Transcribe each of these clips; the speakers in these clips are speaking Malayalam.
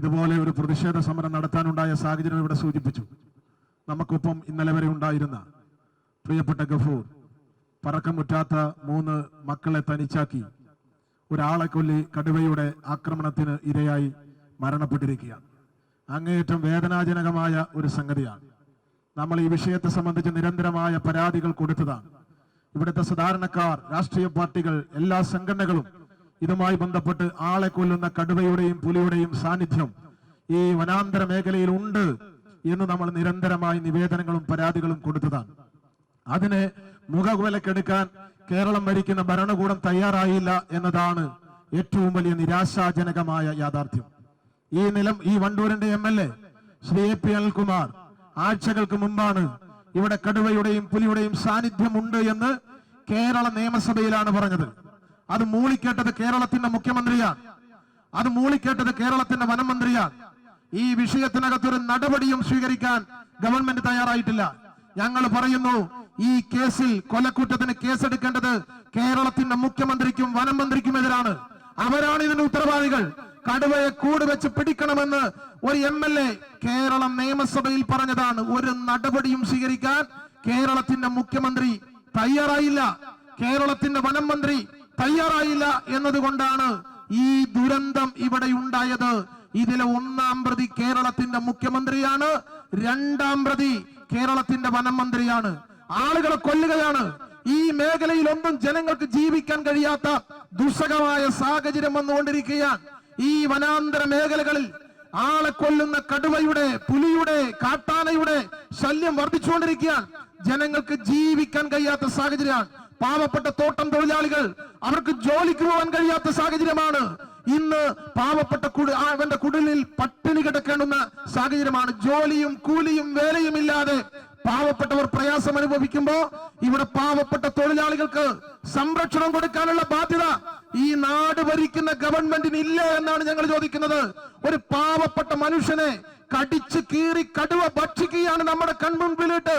ഇതുപോലെ ഒരു പ്രതിഷേധ സമരം നടത്താനുണ്ടായ സാഹചര്യം ഇവിടെ സൂചിപ്പിച്ചു. നമുക്കൊപ്പം ഇന്നലെ വരെ ഉണ്ടായിരുന്ന പ്രിയപ്പെട്ട ഗഫൂർ പറക്കമുറ്റാത്ത മൂന്ന് മക്കളെ തനിച്ചാക്കി ഒരാളെ കൊല്ലി കടുവയുടെ ആക്രമണത്തിന് ഇരയായി മരണപ്പെട്ടിരിക്കുകയാണ്. അങ്ങേയറ്റം വേദനാജനകമായ ഒരു സംഗതിയാണ്. നമ്മൾ ഈ വിഷയത്തെ സംബന്ധിച്ച് നിരന്തരമായ പരാതികൾ കൊടുത്തതാണ്. ഇവിടുത്തെ സാധാരണക്കാർ രാഷ്ട്രീയ പാർട്ടികൾ എല്ലാ സംഘടനകളും ഇതുമായി ബന്ധപ്പെട്ട് ആളെ കൊല്ലുന്ന കടുവയുടെയും പുലിയുടെയും സാന്നിധ്യം ഈ വനാന്തര മേഖലയിൽ ഉണ്ട് എന്ന് നമ്മൾ നിരന്തരമായി നിവേദനങ്ങളും പരാതികളും കൊടുത്തതാണ്. അതിനെ മുഖവിലക്കെടുക്കാൻ കേരളം ഭരിക്കുന്ന ഭരണകൂടം തയ്യാറായില്ല എന്നതാണ് ഏറ്റവും വലിയ നിരാശാജനകമായ യാഥാർത്ഥ്യം. ഈ നിലം ഈ വണ്ടൂരിന്റെ M L A Shri A P Anilkumar ആഴ്ചകൾക്ക് മുമ്പാണ് ഇവിടെ കടുവയുടെയും പുലിയുടെയും സാന്നിധ്യം ഉണ്ട് എന്ന് കേരള നിയമസഭയിലാണ് പറഞ്ഞത്. അത് മൂളിക്കേട്ടത് കേരളത്തിന്റെ മുഖ്യമന്ത്രിയാണ് അത് മൂളിക്കേട്ടത് കേരളത്തിന്റെ വനമന്ത്രിയാണ് ഈ വിഷയത്തിനകത്തൊരു നടപടിയും സ്വീകരിക്കാൻ ഗവൺമെന്റ് തയ്യാറായിട്ടില്ല. ഞങ്ങൾ പറയുന്നു ഈ കേസിൽ കൊലക്കുറ്റത്തിന് കേസെടുക്കേണ്ടത് കേരളത്തിന്റെ മുഖ്യമന്ത്രിക്കും വനം മന്ത്രിക്കുമെതിരാണ് അവരാണ് ഇതിന്റെ ഉത്തരവാദികൾ. കടുവയെ കൂട് വെച്ച് പിടിക്കണമെന്ന് ഒരു എം എൽ എ കേരളം നിയമസഭയിൽ പറഞ്ഞതാണ്. ഒരു നടപടിയും സ്വീകരിക്കാൻ കേരളത്തിന്റെ മുഖ്യമന്ത്രി തയ്യാറായില്ല. കേരളത്തിന്റെ വനം മന്ത്രി തയ്യാറായില്ല എന്നതുകൊണ്ടാണ് ഈ ദുരന്തം ഇവിടെ ഉണ്ടായത്. ഇതിലെ ഒന്നാം പ്രതി കേരളത്തിന്റെ മുഖ്യമന്ത്രിയാണ് രണ്ടാം പ്രതി കേരളത്തിന്റെ വനം മന്ത്രിയാണ് ആളുകളെ കൊല്ലുകയാണ്. ഈ മേഖലയിൽ ഒന്നും ജനങ്ങൾക്ക് ജീവിക്കാൻ കഴിയാത്ത ദുസ്സഹമായ സാഹചര്യം വന്നുകൊണ്ടിരിക്കുകയാണ്. ഈ വനാന്തര മേഖലകളിൽ ആളെ കൊല്ലുന്ന കടുവയുടെ പുലിയുടെ കാട്ടാനയുടെ ശല്യം വർദ്ധിച്ചുകൊണ്ടിരിക്കുകയാണ്. ജനങ്ങൾക്ക് ജീവിക്കാൻ കഴിയാത്ത സാഹചര്യമാണ്. പാവപ്പെട്ട തോട്ടം തൊഴിലാളികൾ അവർക്ക് ജോലിക്ക് പോകാൻ കഴിയാത്ത സാഹചര്യമാണ്. ഇന്ന് പാവപ്പെട്ട കുടി അവന്റെ കുടിലിൽ പട്ടിണി കിടക്കേണ്ടുന്ന സാഹചര്യമാണ്. ജോലിയും കൂലിയും വേലയും ഇല്ലാതെ പാവപ്പെട്ടവർ പ്രയാസം അനുഭവിക്കുമ്പോ ഇവിടെ പാവപ്പെട്ട തൊഴിലാളികൾക്ക് സംരക്ഷണം കൊടുക്കാനുള്ള ബാധ്യത ഈ നാട് ഭരിക്കുന്ന ഗവൺമെന്റിന് ഇല്ല എന്നാണ് ഞങ്ങൾ ചോദിക്കുന്നത്. ഒരു പാവപ്പെട്ട മനുഷ്യനെ കടിച്ച് കീറി കടുവ ഭക്ഷിക്കുകയാണ് നമ്മുടെ കൺമുൻപിലിട്ട്.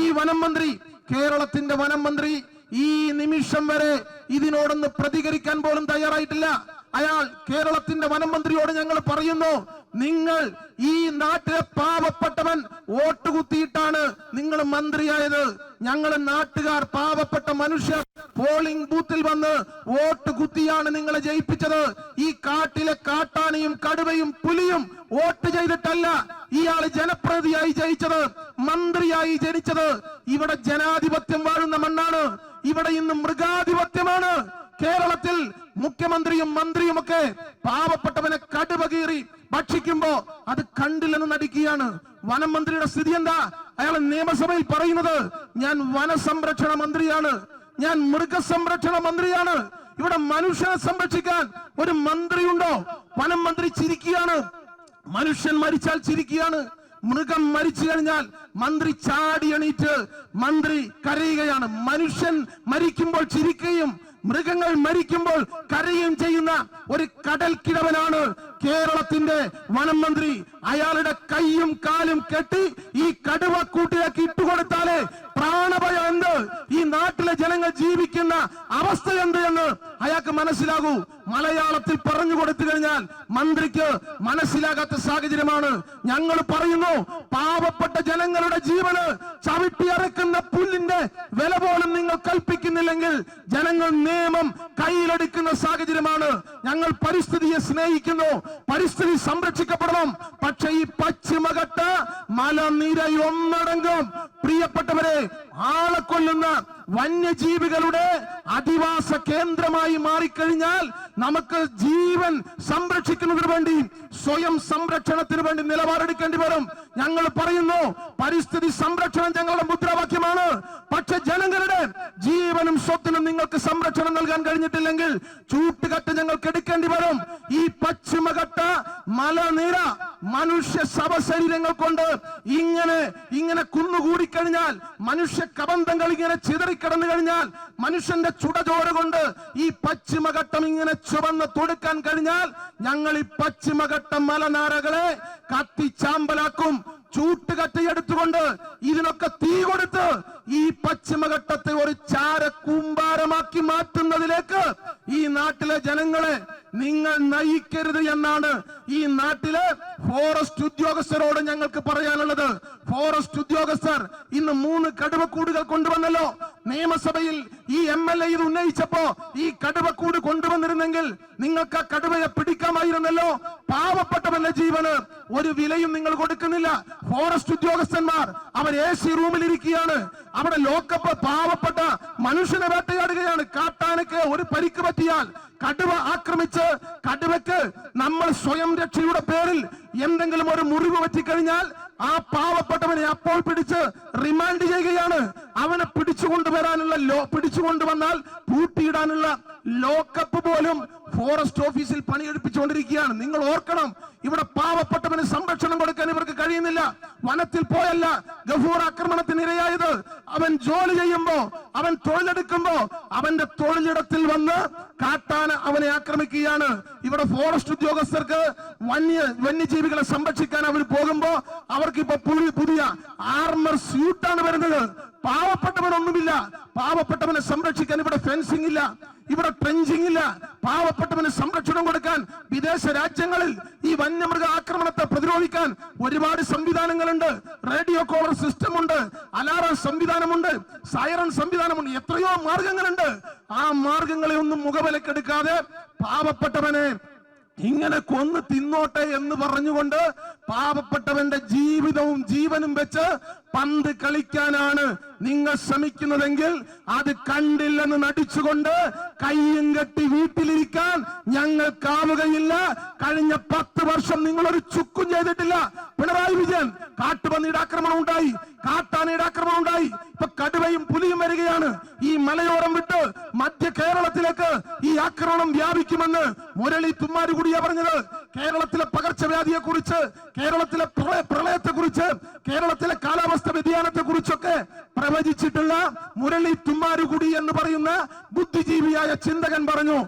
ഈ വനം മന്ത്രി കേരളത്തിന്റെ വനം മന്ത്രി ഈ നിമിഷം വരെ ഇതിനോടൊന്ന് പ്രതികരിക്കാൻ പോലും തയ്യാറായിട്ടില്ല. അയാൾ കേരളത്തിന്റെ വനം മന്ത്രിയോട് ഞങ്ങൾ പറയുന്നു നിങ്ങൾ ഈ നാട്ടിലെ പാവപ്പെട്ടവൻ വോട്ട് കുത്തിയിട്ടാണ് നിങ്ങൾ മന്ത്രിയായത്. ഞങ്ങൾ നാട്ടുകാർ പാവപ്പെട്ട മനുഷ്യർ പോളിംഗ് ബൂത്തിൽ വന്ന് വോട്ട് കുത്തിയാണ് നിങ്ങളെ ജയിപ്പിച്ചത്. ഈ കാട്ടിലെ കാട്ടാനയും കടുവയും പുലിയും വോട്ട് ചെയ്തിട്ടല്ല ഇയാൾ ജനപ്രതിയായി ജയിച്ചത് മന്ത്രിയായി ജനിച്ചത്. ഇവിടെ ജനാധിപത്യം വാഴുന്ന മണ്ണാണ്. ഇവിടെ ഇന്ന് മൃഗാധിപത്യമാണ്. കേരളത്തിൽ മുഖ്യമന്ത്രിയും മന്ത്രിയുമൊക്കെ പാവപ്പെട്ടവനെ കടുവ കീറി ഭക്ഷിക്കുമ്പോ അത് കണ്ടില്ലെന്ന് നടിക്കുകയാണ്. വനം മന്ത്രിയുടെ സ്ഥിതി എന്താ? അയാൾ നിയമസഭയിൽ പറയുന്നത് ഞാൻ വനസംരക്ഷണ മന്ത്രിയാണ്. ഞാൻ മൃഗസംരക്ഷണ മന്ത്രിയാണ്. ഇവിടെ മനുഷ്യനെ സംരക്ഷിക്കാൻ ഒരു മന്ത്രിയുണ്ടോ? വനം മന്ത്രി ചിരിക്കുകയാണ്. മനുഷ്യൻ മരിച്ചാൽ ചിരിക്കുകയാണ്. മൃഗം മരിച്ചു കഴിഞ്ഞാൽ മന്ത്രി ചാടി എണീറ്റ് മന്ത്രി കരയുകയാണ്. മനുഷ്യൻ മരിക്കുമ്പോൾ ചിരിക്കുകയും മൃഗങ്ങൾ മരിക്കുമ്പോൾ കരയും ചെയ്യുന്ന ഒരു കടൽ കിടവനാണ് കേരളത്തിന്റെ വനം മന്ത്രി. അയാളുടെ കൈയും കാലും കെട്ടി ഈ കടുവ കൂട്ടിലേക്ക് ഇട്ടുകൊടുത്താലേ പ്രാണഭയം എന്ത്? ഈ നാട്ടിലെ ജനങ്ങൾ ജീവിക്കുന്ന അവസ്ഥ എന്ത് എന്ന് അയാൾക്ക് മനസ്സിലാകൂ. മലയാളത്തിൽ പറഞ്ഞു കൊടുത്തു കഴിഞ്ഞാൽ മന്ത്രിക്ക് മനസ്സിലാകാത്ത സാഹചര്യമാണ്. ഞങ്ങൾ പറയുന്നു പാവപ്പെട്ട ജനങ്ങളുടെ ജീവന് ചവിട്ടിയറക്കുന്ന പുല്ലിന്റെ വില പോലും നിങ്ങൾ കൽപ്പിക്കുന്നില്ലെങ്കിൽ ജനങ്ങൾ നിയമം കയ്യിലെടുക്കുന്ന സാഹചര്യമാണ്. ഞങ്ങൾ പരിസ്ഥിതിയെ സ്നേഹിക്കുന്നു പരിസ്ഥിതി സംരക്ഷിക്കപ്പെടണം. പക്ഷെ ഈ പശ്ചിമഘട്ട മലനിരയൊന്നടങ്കം പ്രിയപ്പെട്ടവരെ ആളെ കൊല്ലുന്ന വന്യജീവികളുടെ അധിവാസ കേന്ദ്രമായി മാറിക്കഴിഞ്ഞാൽ നമുക്ക് ജീവൻ സംരക്ഷിക്കുന്നതിന് വേണ്ടി സ്വയം സംരക്ഷണത്തിന് വേണ്ടി നിലപാടെടുക്കേണ്ടി വരും. ഞങ്ങൾ പറയുന്നു പരിസ്ഥിതി സംരക്ഷണം ഞങ്ങളുടെ മുദ്രാവാക്യമാണ്. പക്ഷെ ജനങ്ങളുടെ ജീവനും സ്വത്തിനും നിങ്ങൾക്ക് സംരക്ഷണം നൽകാൻ കഴിഞ്ഞിട്ടില്ലെങ്കിൽ ചൂട്ടുകട്ട് ഞങ്ങൾക്ക് എടുക്കേണ്ടി വരും. ഈ പശ്ചിമഘട്ട മലനിര മനുഷ്യ ശവശരീരങ്ങൾ കൊണ്ട് ഇങ്ങനെ ഇങ്ങനെ കുന്നുകൂടിക്കഴിഞ്ഞാൽ മനുഷ്യ കബന്ധങ്ങൾ ഇങ്ങനെ ചിതറിക്കിടന്നു കഴിഞ്ഞാൽ മനുഷ്യന്റെ ചുടചോര കൊണ്ട് ഈ പശ്ചിമഘട്ടം ഇങ്ങനെ ചുവന്ന് തൊടുക്കാൻ കഴിഞ്ഞാൽ ഞങ്ങൾ ഈ പശ്ചിമഘട്ടം മലനാരകളെ കത്തിച്ചാമ്പലാക്കും. ചൂട്ടുകറ്റയെടുത്തുകൊണ്ട് ഇതിനൊക്കെ തീ കൊടുത്ത് ഈ പശ്ചിമഘട്ടത്തെ ഒരു ചാര കൂമ്പാരമാക്കി മാറ്റുന്നതിലേക്ക് ഈ നാട്ടിലെ ജനങ്ങളെ നിങ്ങൾ നയിക്കരുത് എന്നാണ് ഈ നാട്ടിലെ ഫോറസ്റ്റ് ഉദ്യോഗസ്ഥരോട് ഞങ്ങൾക്ക് പറയാനുള്ളത്. ഫോറസ്റ്റ് ഉദ്യോഗസ്ഥർ ഇന്ന് മൂന്ന് കടുവക്കൂടുകൾ കൊണ്ടുവന്നല്ലോ. നിയമസഭയിൽ ഈ എം എൽ എ ഇത് ഉന്നയിച്ചപ്പോ ഈ കടുവക്കൂട് കൊണ്ടുവന്നിരുന്നെങ്കിൽ നിങ്ങൾക്ക് ആ കടുവയെ പിടിക്കാമായിരുന്നല്ലോ. പാവപ്പെട്ടവന്റെ ജീവന് ഒരു വിലയും നിങ്ങൾ കൊടുക്കുന്നില്ല. ഫോറസ്റ്റ് ഉദ്യോഗസ്ഥന്മാർ അവർ എ സി റൂമിൽ ഇരിക്കുകയാണ്. അവിടെ ലോക്കപ്പ് പാവപ്പെട്ട മനുഷ്യനെ വേട്ടയാടുകയാണ്. കാട്ടാനക്ക് ഒരു പരിക്ക് പറ്റിയാൽ കടുവ ആക്രമിച്ച് കടുവയ്ക്ക് നമ്മൾ സ്വയം രക്ഷയുടെ പേരിൽ എന്തെങ്കിലും ഒരു മുറിവ് പറ്റിക്കഴിഞ്ഞാൽ ആ പാവപ്പെട്ടവനെ അപ്പോൾ പിടിച്ച് റിമാൻഡ് ചെയ്യുകയാണ്. അവനെ പിടിച്ചുകൊണ്ടുവരാനുള്ള ലോ പിടിച്ചുകൊണ്ടുവന്നാൽ പൂട്ടിയിടാനുള്ള ലോക്കപ്പ് പോലും ഫോറസ്റ്റ് ഓഫീസിൽ പണിയെടുപ്പിച്ചുകൊണ്ടിരിക്കുകയാണ്. നിങ്ങൾ ഓർക്കണം ഇവിടെ പാവപ്പെട്ടവന് സംരക്ഷണം കൊടുക്കാൻ ഇവർക്ക് കഴിയുന്നില്ല. വനത്തിൽ പോയല്ല ഗഫൂർ ആക്രമണത്തിന് ഇരയായത്. അവൻ ജോലി ചെയ്യുമ്പോ അവൻ തൊഴിലെടുക്കുമ്പോ അവന്റെ തൊഴിലിടത്തിൽ വന്ന് കാട്ടാന അവനെ ആക്രമിക്കുകയാണ്. ഇവിടെ ഫോറസ്റ്റ് ഉദ്യോഗസ്ഥർക്ക് വന്യ വന്യജീവികളെ സംരക്ഷിക്കാൻ അവർ പോകുമ്പോ അവർക്ക് ഇപ്പൊ പുതിയ പുതിയ ആർമർ സ്യൂട്ടാണ് വരുന്നത്. പാവപ്പെട്ടവനൊന്നുമില്ല. പാവപ്പെട്ടവനെ സംരക്ഷിക്കാൻ ഇവിടെ ഫെൻസിംഗ് ഇല്ല. ഇവിടെ ട്രെഞ്ചിങ് ഇല്ല. പാവപ്പെട്ടവന് സംരക്ഷണം കൊടുക്കാൻ വിദേശ രാജ്യങ്ങളിൽ ഈ വന്യമൃഗ ആക്രമണത്തെ പ്രതിരോധിക്കാൻ ഒരുപാട് സംവിധാനങ്ങളുണ്ട്. റേഡിയോ കോളർ സിസ്റ്റം ഉണ്ട്. അലാറം സംവിധാനമുണ്ട്. സൈറൺ സംവിധാനമുണ്ട്. എത്രയോ മാർഗങ്ങളുണ്ട്. ആ മാർഗങ്ങളെ ഒന്നും മുഖവിലക്കെടുക്കാതെ പാവപ്പെട്ടവനെ ഇങ്ങനെ കൊന്ന് തിന്നോട്ടെ എന്ന് പറഞ്ഞുകൊണ്ട് പാവപ്പെട്ടവന്റെ ജീവിതവും ജീവനും വെച്ച് പന്ത് കളിക്കാനാണ് നിങ്ങൾ ശ്രമിക്കുന്നതെങ്കിൽ അത് കണ്ടില്ലെന്ന് നടിച്ചുകൊണ്ട് കയ്യും കെട്ടി വീട്ടിലിരിക്കാൻ ഞങ്ങൾക്കാവുകയില്ല കഴിഞ്ഞ പത്ത് വർഷം നിങ്ങൾ ഒരു ചുക്കും ചെയ്തിട്ടില്ല. പിണറായി വിജയൻ കാട്ടുപന്നിയുടെ ആക്രമണം ഉണ്ടായി. കാട്ടാനയുടെ ആക്രമണം ഉണ്ടായി. ഇപ്പൊ കടുവയും പുലിയും വരികയാണ്. ഈ മലയോരം വിട്ട് മധ്യ കേരളത്തിലേക്ക് ഈ ആക്രമണം വ്യാപിക്കുമെന്ന് മുരളി തുമ്മാരുകൂടിയാ പറഞ്ഞത്. കേരളത്തിലെ പകർച്ചവ്യാധിയെ കുറിച്ച് കേരളത്തിലെ പ്രളയത്തെ കുറിച്ച് കേരളത്തിലെ കാലാവസ്ഥ വ്യതിയാനത്തെ കുറിച്ചൊക്കെ പ്രവചിച്ചിട്ടുള്ള മുരളി തുമ്മാരുകുടി എന്ന് പറയുന്ന ബുദ്ധിജീവിയായ ചിന്തകൻ പറഞ്ഞു.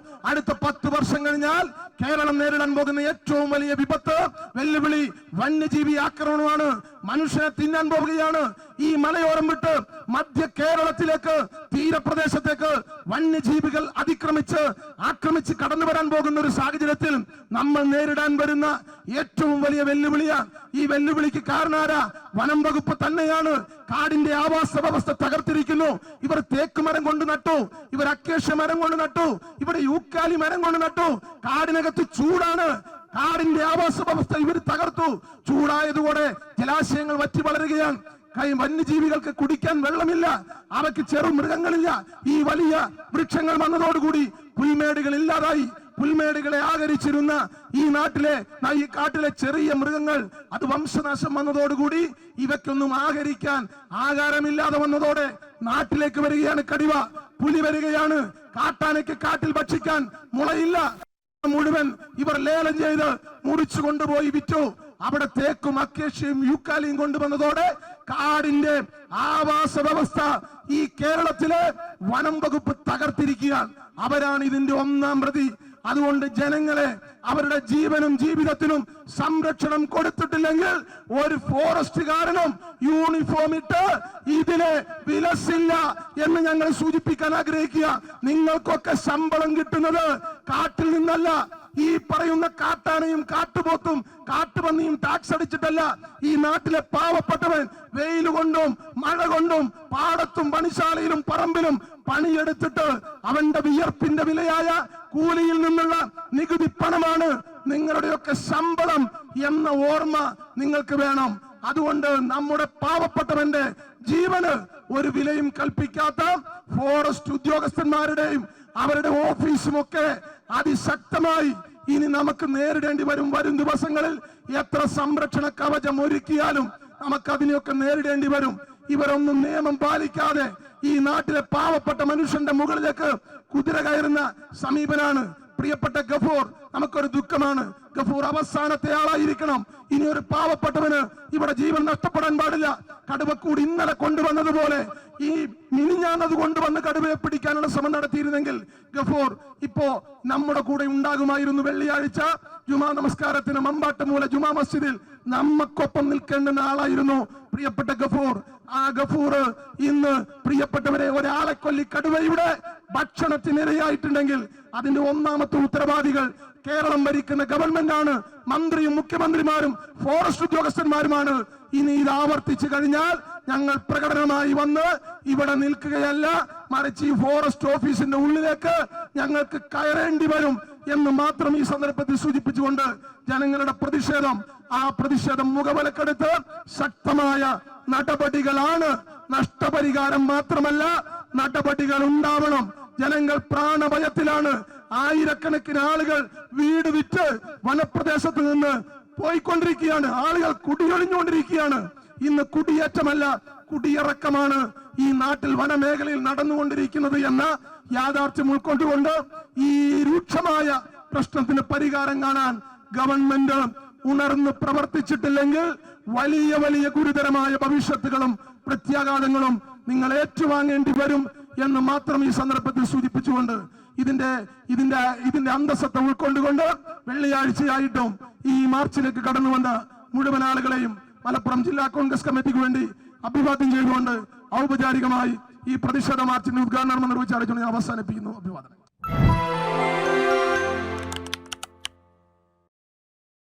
up കേരളം നേരിടാൻ പോകുന്ന ഏറ്റവും വലിയ വിപത്ത് വെല്ലുവിളി വന്യജീവി ആക്രമണമാണ്. മനുഷ്യനെ തിന്നാൻ പോവുകയാണ്. ഈ മലയോരം വിട്ട് മധ്യ കേരളത്തിലേക്ക് തീരപ്രദേശത്തേക്ക് വന്യജീവികൾ അതിക്രമിച്ച് ആക്രമിച്ച് കടന്നു വരാൻ പോകുന്ന ഒരു സാഹചര്യത്തിൽ നമ്മൾ നേരിടാൻ വരുന്ന ഏറ്റവും വലിയ വെല്ലുവിളിയാണ് ഈ വെല്ലുവിളിക്ക് കാരണാരാ? വനം വകുപ്പ് തന്നെയാണ്. കാടിന്റെ ആവാസ വ്യവസ്ഥ തകർത്തിരിക്കുന്നു. ഇവർ തേക്ക് മരം കൊണ്ട് നട്ടു. ഇവർ അക്കേഷ്യ മരം കൊണ്ട് നട്ടു. ഇവർ യൂക്കാലി മരം കൊണ്ട് നട്ടു. കാടിനകത്ത് ചൂടാണ്. കാടിന്റെ ആവാസ വ്യവസ്ഥ ഇവർ തകർത്തു. ചൂടായതുകൂടെ ജലാശയങ്ങൾ വറ്റി വളരുകയാണ്. കൈ വന്യജീവികൾക്ക് കുടിക്കാൻ വെള്ളമില്ല. അവയ്ക്ക് ചെറു മൃഗങ്ങളില്ല. ഈ വലിയ വൃക്ഷങ്ങൾ വന്നതോടുകൂടി പുൽമേടുകൾ ഇല്ലാതായി. പുൽമേടുകളെ ആകരിച്ചിരുന്ന ഈ നാട്ടിലെ ഈ കാട്ടിലെ ചെറിയ മൃഗങ്ങൾ അത് വംശനാശം വന്നതോടുകൂടി ഇവയ്ക്കൊന്നും ആകരിക്കാൻ ആകാരമില്ലാതെ വന്നതോടെ നാട്ടിലേക്ക് വരികയാണ് കടിവ. പുലി വരികയാണ്. കാട്ടാനയ്ക്ക് കാട്ടിൽ ഭക്ഷിക്കാൻ മുളയില്ല. മുഴുവൻ ഇവർ ലേലം ചെയ്ത് മുറിച്ചു കൊണ്ടുപോയി വിറ്റു. അവിടെ തേക്കും അക്കേഷ്യയും യൂക്കാലിയും കൊണ്ടുവന്നതോടെ കാടിന്റെ ആവാസ വ്യവസ്ഥ ഈ കേരളത്തിലെ വനം വകുപ്പ് തകർത്തിരിക്കുകയാണ്. അവരാണ് ഇതിന്റെ ഒന്നാം പ്രതി. അതുകൊണ്ട് ജനങ്ങളെ അവരുടെ ജീവനും ജീവിതത്തിനും സംരക്ഷണം കൊടുത്തിട്ടില്ലെങ്കിൽ ഒരു ഫോറസ്റ്റുകാരനും യൂണിഫോം ഇട്ട് ഇതിനെ വിലസില്ല എന്ന് ഞങ്ങൾ സൂചിപ്പിക്കാൻ ആഗ്രഹിക്കുക. നിങ്ങൾക്കൊക്കെ ശമ്പളം കിട്ടുന്നത് കാട്ടിൽ നിന്നല്ല. ഈ പറയുന്ന കാട്ടാനയും കാട്ടുപോത്തും കാട്ടുപന്നിയും ടാക്സ് അടിച്ചിട്ടല്ല. ഈ നാട്ടിലെ പാവപ്പെട്ടവൻ വെയിൽ കൊണ്ടും മഴ കൊണ്ടും പാടത്തും പണിശാലയിലും പറമ്പിലും പണിയെടുത്തിട്ട് അവന്റെ വിയർപ്പിന്റെ വിലയായ കൂലിയിൽ നിന്നുള്ള നികുതി പണമാണ് നിങ്ങളുടെയൊക്കെ ശമ്പളം എന്ന ഓർമ്മ നിങ്ങൾക്ക് വേണം. അതുകൊണ്ട് നമ്മുടെ പാവപ്പെട്ടവന്റെ ജീവന് ഒരു വിലയും കൽപ്പിക്കാത്ത ഫോറസ്റ്റ് ഉദ്യോഗസ്ഥന്മാരുടെയും അവരുടെ ഓഫീസും ഒക്കെ അതിശക്തമായി ഇനി നമുക്ക് നേരിടേണ്ടി വരും. വരും ദിവസങ്ങളിൽ എത്ര സംരക്ഷണ കവചം ഒരുക്കിയാലും നമുക്ക് അതിനെയൊക്കെ നേരിടേണ്ടി വരും. ഇവരൊന്നും നിയമം പാലിക്കാതെ ഈ നാട്ടിലെ പാവപ്പെട്ട മനുഷ്യന്റെ മുകളിലേക്ക് കുതിര കയറുന്ന സമീപനാണ്. പ്രിയപ്പെട്ട ഗഫൂർ നമുക്കൊരു ദുഃഖമാണ്. ഗഫൂർ അവസാനത്തെ ആളായിരിക്കണം. ഇനി ഒരു പാവപ്പെട്ടവന് ഇവിടെ ജീവൻ നഷ്ടപ്പെടാൻ പാടില്ല. കടുവക്കൂട് ഇന്നലെ കൊണ്ടുവന്നതുപോലെ ഈ മിനിഞ്ഞാന്നത് കൊണ്ടുവന്ന് കടുവയെ പിടിക്കാനുള്ള ശ്രമം നടത്തിയിരുന്നെങ്കിൽ ഗഫൂർ ഇപ്പോ നമ്മുടെ കൂടെ ഉണ്ടാകുമായിരുന്നു വെള്ളിയാഴ്ച. ജുമാ നമസ്കാരത്തിന് മമ്പാട്ടുമൂല ജുമാ മസ്ജിദിൽ നമ്മക്കൊപ്പം നിൽക്കേണ്ടുന്ന ആളായിരുന്നു പ്രിയപ്പെട്ട ഗഫൂർ ആ ഗഫൂർ ഇന്ന് പ്രിയപ്പെട്ടവരെ ഒരാളെ കൊല്ലി കടുവയുടെ ഭക്ഷണത്തിനിരയായിട്ടുണ്ടെങ്കിൽ അതിന്റെ ഒന്നാമത്തെ ഉത്തരവാദികൾ കേരളം ഭരിക്കുന്ന ഗവൺമെന്റ് ആണ് മന്ത്രിയും മുഖ്യമന്ത്രിമാരും ഫോറസ്റ്റ് ഉദ്യോഗസ്ഥന്മാരുമാണ്. ഇനി ഇത് ആവർത്തിച്ചു കഴിഞ്ഞാൽ ഞങ്ങൾ പ്രകടനമായി വന്ന് ഇവിടെ നിൽക്കുകയല്ല മറിച്ച് ഈ ഫോറസ്റ്റ് ഓഫീസിന്റെ ഉള്ളിലേക്ക് ഞങ്ങൾക്ക് കയറേണ്ടി വരും എന്ന് മാത്രം ഈ സന്ദർഭത്തിൽ സൂചിപ്പിച്ചുകൊണ്ട് ജനങ്ങളുടെ പ്രതിഷേധം ആ പ്രതിഷേധം മുഖവിലക്കെടുത്ത് ശക്തമായ നടപടികളാണ്. നഷ്ടപരിഹാരം മാത്രമല്ല നടപടികൾ ഉണ്ടാവണം. ജനങ്ങൾ പ്രാണഭയത്തിലാണ്. ആയിരക്കണക്കിന് ആളുകൾ വീട് വിറ്റ് വനപ്രദേശത്ത് നിന്ന് പോയിക്കൊണ്ടിരിക്കുകയാണ്. ആളുകൾ കുടിയൊഴിഞ്ഞുകൊണ്ടിരിക്കുകയാണ്. ഇന്ന് കുടിയേറ്റമല്ല കുടിയിറക്കമാണ് ഈ നാട്ടിൽ വനമേഖലയിൽ നടന്നുകൊണ്ടിരിക്കുന്നത് എന്ന യാഥാർത്ഥ്യം ഉൾക്കൊണ്ടുകൊണ്ട് ഈ രൂക്ഷമായ പ്രശ്നത്തിന് പരിഹാരം കാണാൻ ഗവൺമെന്റ് ഉണർന്ന് പ്രവർത്തിച്ചിട്ടില്ലെങ്കിൽ വലിയ വലിയ ഗുരുതരമായ ഭവിഷ്യത്തുകളും പ്രത്യാഘാതങ്ങളും നിങ്ങൾ ഏറ്റുവാങ്ങേണ്ടി വരും എന്ന് മാത്രം ഈ സന്ദർഭത്തിൽ സൂചിപ്പിച്ചുകൊണ്ട് ഇതിന്റെ ഇതിന്റെ ഇതിന്റെ അന്തസ്സത്തെ ഉൾക്കൊണ്ടുകൊണ്ട് വെള്ളിയാഴ്ചയായിട്ടും ഈ മാർച്ചിലേക്ക് കടന്നു വന്ന മുഴുവൻ ആളുകളെയും മലപ്പുറം ജില്ലാ കോൺഗ്രസ് കമ്മിറ്റിക്ക് വേണ്ടി അഭിവാദ്യം ചെയ്തുകൊണ്ട് ഔപചാരികമായി ഈ പ്രതിഷേധ മാർച്ചിന്റെ ഉദ്ഘാടനം നിർവഹിച്ചാണ് ഞാൻ അവസാനിപ്പിക്കുന്നു. അഭിവാദനം